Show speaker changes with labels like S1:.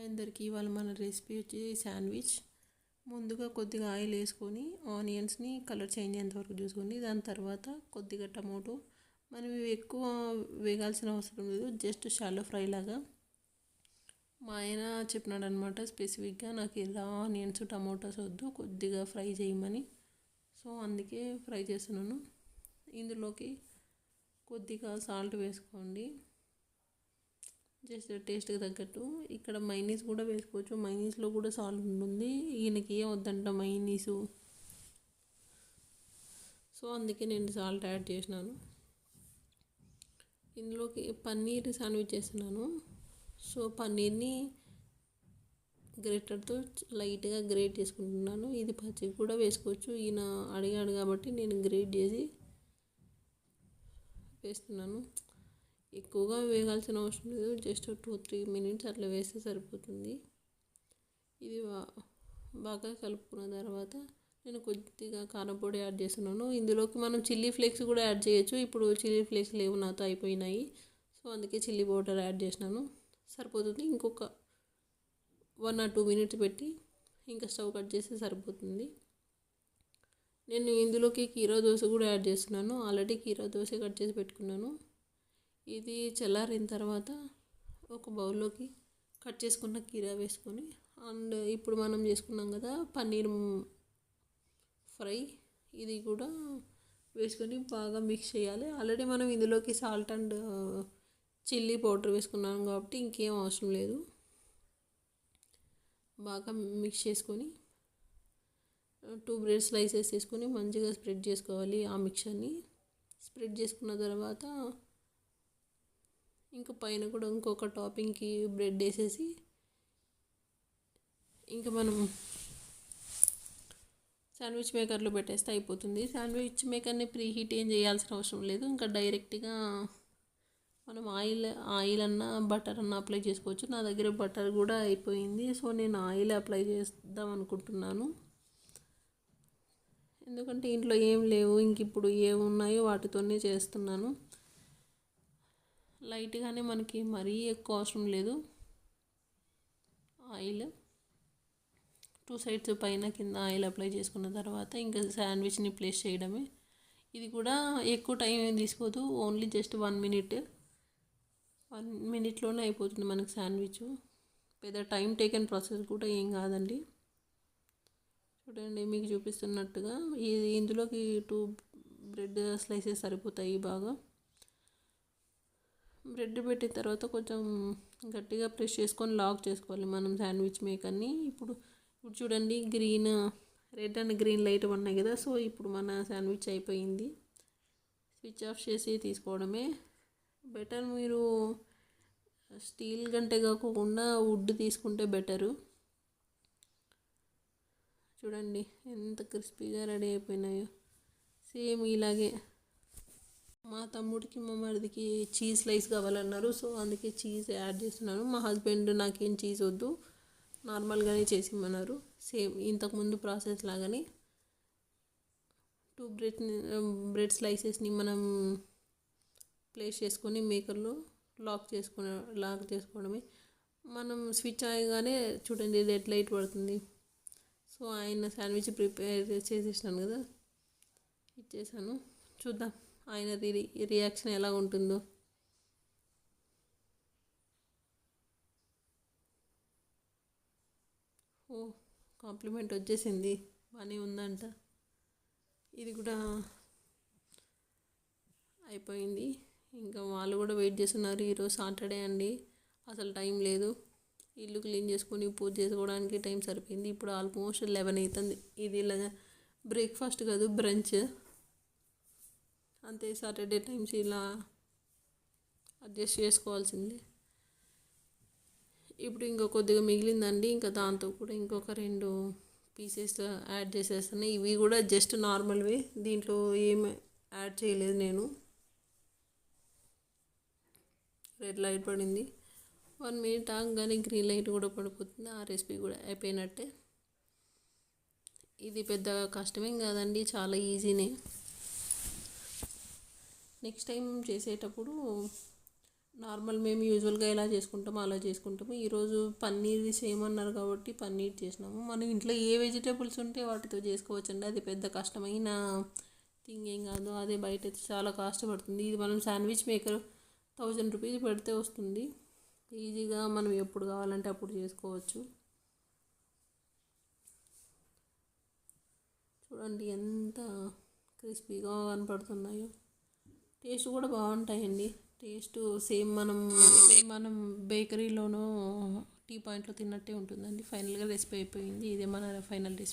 S1: Hi అందరికీ ఇవాళ మన రెసిపీ వచ్చి శాండ్విచ్. ముందుగా కొద్దిగా ఆయిల్ వేసుకొని ఆనియన్స్ని కలర్ చేంజ్ అయ్యేంత వరకు చూసుకొని దాని తర్వాత కొద్దిగా టమోటో. మనం ఇవి ఎక్కువ వేగాల్సిన అవసరం లేదు. జస్ట్ షాలో ఫ్రై లాగా. మా ఆయన చెప్పినాడు అనమాట స్పెసిఫిక్గా నాకు ఇలా ఆనియన్స్ టమాటోస్ వద్దు కొద్దిగా ఫ్రై చేయమని. సో అందుకే ఫ్రై చేస్తున్నాను. ఇందులోకి కొద్దిగా సాల్ట్ వేసుకోండి. జస్ట్ టేస్ట్కి తగ్గట్టు. ఇక్కడ మైనీస్ కూడా వేసుకోవచ్చు. మైనీస్లో కూడా సాల్ట్ ఉంటుంది. ఈయనకి ఏం వద్దంట మైనీసు సో అందుకే నేను సాల్ట్ యాడ్ చేసినాను. ఇందులోకి పన్నీర్ శాండ్విచ్ చేస్తున్నాను. సో పన్నీర్ని గ్రేటర్తో లైట్గా గ్రేట్ చేసుకుంటున్నాను. ఇది పచ్చి కూడా వేసుకోవచ్చు. ఈయన అడిగాడు కాబట్టి నేను గ్రేట్ చేసి వేస్తున్నాను. ఎక్కువగా వేగాల్సిన అవసరం లేదు. జస్ట్ టూ త్రీ మినిట్స్ అట్లా వేస్తే సరిపోతుంది. ఇది బాగా కలుపుకున్న తర్వాత నేను కొద్దిగా కారం పొడి యాడ్ చేస్తున్నాను. ఇందులోకి మనం చిల్లీ ఫ్లేక్స్ కూడా యాడ్ చేయొచ్చు. ఇప్పుడు చిల్లీ ఫ్లేక్స్ లేవు నాతో అయిపోయినాయి. సో అందుకే చిల్లీ పౌడర్ యాడ్ చేసినాను సరిపోతుంది. ఇంకొక వన్ ఆర్ టూ మినిట్స్ పెట్టి ఇంకా స్టవ్ కట్ చేస్తే సరిపోతుంది. నేను ఇందులోకి కీరా దోశ కూడా యాడ్ చేస్తున్నాను. ఆల్రెడీ కీరా దోశ కట్ చేసి పెట్టుకున్నాను. ఇది చల్లారిన తర్వాత ఒక బౌల్లోకి కట్ చేసుకున్న కీరా వేసుకొని అండ్ ఇప్పుడు మనం చేసుకున్నాం కదా పన్నీర్ ఫ్రై. ఇది కూడా వేసుకొని బాగా మిక్స్ చేయాలి. ఆల్రెడీ మనం ఇందులోకి సాల్ట్ అండ్ చిల్లీ పౌడర్ వేసుకున్నాం కాబట్టి ఇంకేం అవసరం లేదు. బాగా మిక్స్ చేసుకొని టూ బ్రెడ్ స్లైసెస్ వేసుకొని మంచిగా స్ప్రెడ్ చేసుకోవాలి ఆ మిక్చర్ని. స్ప్రెడ్ చేసుకున్న తర్వాత ఇంకా పైన కూడా ఇంకొక టాపింగ్కి బ్రెడ్ వేసేసి ఇంకా మనం శాండ్విచ్ మేకర్లో పెట్టేస్తే అయిపోతుంది. శాండ్విచ్ మేకర్ని ప్రీ హీట్ ఏం చేయాల్సిన అవసరం లేదు. ఇంకా డైరెక్ట్గా మనం ఆయిల్ ఆయిల్ అన్న బటర్ అన్న అప్లై చేసుకోవచ్చు. నా దగ్గర బటర్ కూడా అయిపోయింది. సో నేను ఆయిల్ అప్లై చేద్దాం అనుకుంటున్నాను. ఎందుకంటే ఇంట్లో ఏం లేవు. ఇంక ఇప్పుడు ఏమున్నాయో వాటితోనే చేస్తున్నాను. లైట్గానే మనకి మరీ ఎక్కువ అవసరం లేదు. ఆయిల్ టూ సైడ్స్ పైన కింద ఆయిల్ అప్లై చేసుకున్న తర్వాత ఇంకా శాండ్విచ్ని ప్లేస్ చేయడమే. ఇది కూడా ఎక్కువ టైం ఏం తీసుకోదు. Only just one minute. One మినిట్లోనే అయిపోతుంది మనకి శాండ్విచ్. పెద్ద టైం టేకెన్ ప్రాసెస్ కూడా ఏం కాదండి. చూడండి మీకు చూపిస్తున్నట్టుగా ఇది ఇందులోకి టూ బ్రెడ్ స్లైసెస్ సరిపోతాయి బాగా. బ్రెడ్ పెట్టిన తర్వాత కొంచెం గట్టిగా ప్రెస్ చేసుకొని లాక్ చేసుకోవాలి. మనం శాండ్విచ్ మేకర్ని ఇప్పుడు ఇప్పుడు చూడండి green red and green light ఉన్నాయి కదా సో ఇప్పుడు మన శాండ్విచ్ అయిపోయింది. స్విచ్ ఆఫ్ చేసి తీసుకోవడమే. బెటర్ మీరు స్టీల్ గంటే కాకుండా వుడ్ తీసుకుంటే బెటరు. చూడండి ఎంత క్రిస్పీగా రెడీ అయిపోయినాయో. సేమ్ ఇలాగే. మా తమ్ముడికి మా మరిదికి చీజ్ స్లైస్ కావాలన్నారు. సో అందుకే చీజ్ యాడ్ చేస్తున్నాను మా హస్బెండ్ నాకేం చీజ్ వద్దు. నార్మల్గానే చేసి ఇమ్మన్నారు సేమ్ ఇంతకుముందు ప్రాసెస్ లాగానే టూ బ్రెడ్ బ్రెడ్ స్లైసెస్ని మనం ప్లేస్ చేసుకొని మేకర్లో లాక్ చేసుకునే లాక్ చేసుకోవడమే. మనం స్విచ్ అయ్యగానే చూడండి రెడ్ లైట్ పడుతుంది. సో ఆయన శాండ్విచ్ ప్రిపేర్ చేసేసాను కదా. ఇచ్చేసాను చూద్దాం. ఆయన రి రియాక్షన్ ఎలా ఉంటుందో. ఓ కాంప్లిమెంట్ వచ్చేసింది. బాగానే ఉందంట. ఇది కూడా అయిపోయింది. ఇంకా వాళ్ళు కూడా వెయిట్ చేస్తున్నారు. ఈరోజు సాటర్డే అండి. అసలు టైం లేదు. ఇల్లు క్లీన్ చేసుకొని పూజ చేసుకోవడానికి టైం సరిపోయింది. ఇప్పుడు ఆల్మోస్ట్ లెవెన్ అవుతుంది ఇది ఇలా బ్రేక్ఫాస్ట్ కాదు బ్రంచ్ అంతే సాటర్డే టైమ్స్ ఇలా అడ్జస్ట్ చేసుకోవాల్సిందే. ఇప్పుడు ఇంకో కొద్దిగా మిగిలిందండి ఇంకా దాంతో కూడా ఇంకొక రెండు పీసెస్ యాడ్ చేసేస్తాను. ఇవి కూడా జస్ట్ నార్మల్వే దీంట్లో ఏం యాడ్ చేయలేదు నేను. రెడ్ లైట్ పడింది. వన్ మినిట్ ఆగగానే గ్రీన్ లైట్ కూడా పడిపోతుంది ఆ రెసిపీ కూడా అయిపోయినట్టే. ఇది పెద్దగా కష్టమేం కాదండి చాలా ఈజీనే నెక్స్ట్ టైం చేసేటప్పుడు నార్మల్ మేము యూజువల్గా ఎలా చేసుకుంటామో అలా చేసుకుంటాము. ఈరోజు పన్నీర్ చేయమన్నారు కాబట్టి పన్నీర్ చేసినాము. మనం ఇంట్లో ఏ వెజిటేబుల్స్ ఉంటే వాటితో చేసుకోవచ్చండి. అది పెద్ద కష్టమైన థింగ్ ఏం కాదు. అదే బయట అయితే చాలా కాస్ట్ పడుతుంది. ఇది మనం శాండ్విచ్ మేకర్ థౌజండ్ రూపీస్ పెడితే వస్తుంది. ఈజీగా మనం ఎప్పుడు కావాలంటే అప్పుడు చేసుకోవచ్చు. చూడండి ఎంత క్రిస్పీగా కనపడుతున్నాయో. టేస్ట్ కూడా బాగుంటాయండి. టేస్ట్ సేమ్ మనం మనం బేకరీలోనూ టీ పాయింట్లో తిన్నట్టే ఉంటుందండి. ఫైనల్గా రెసిపీ అయిపోయింది. ఇదే మన ఫైనల్ రెసిపీ.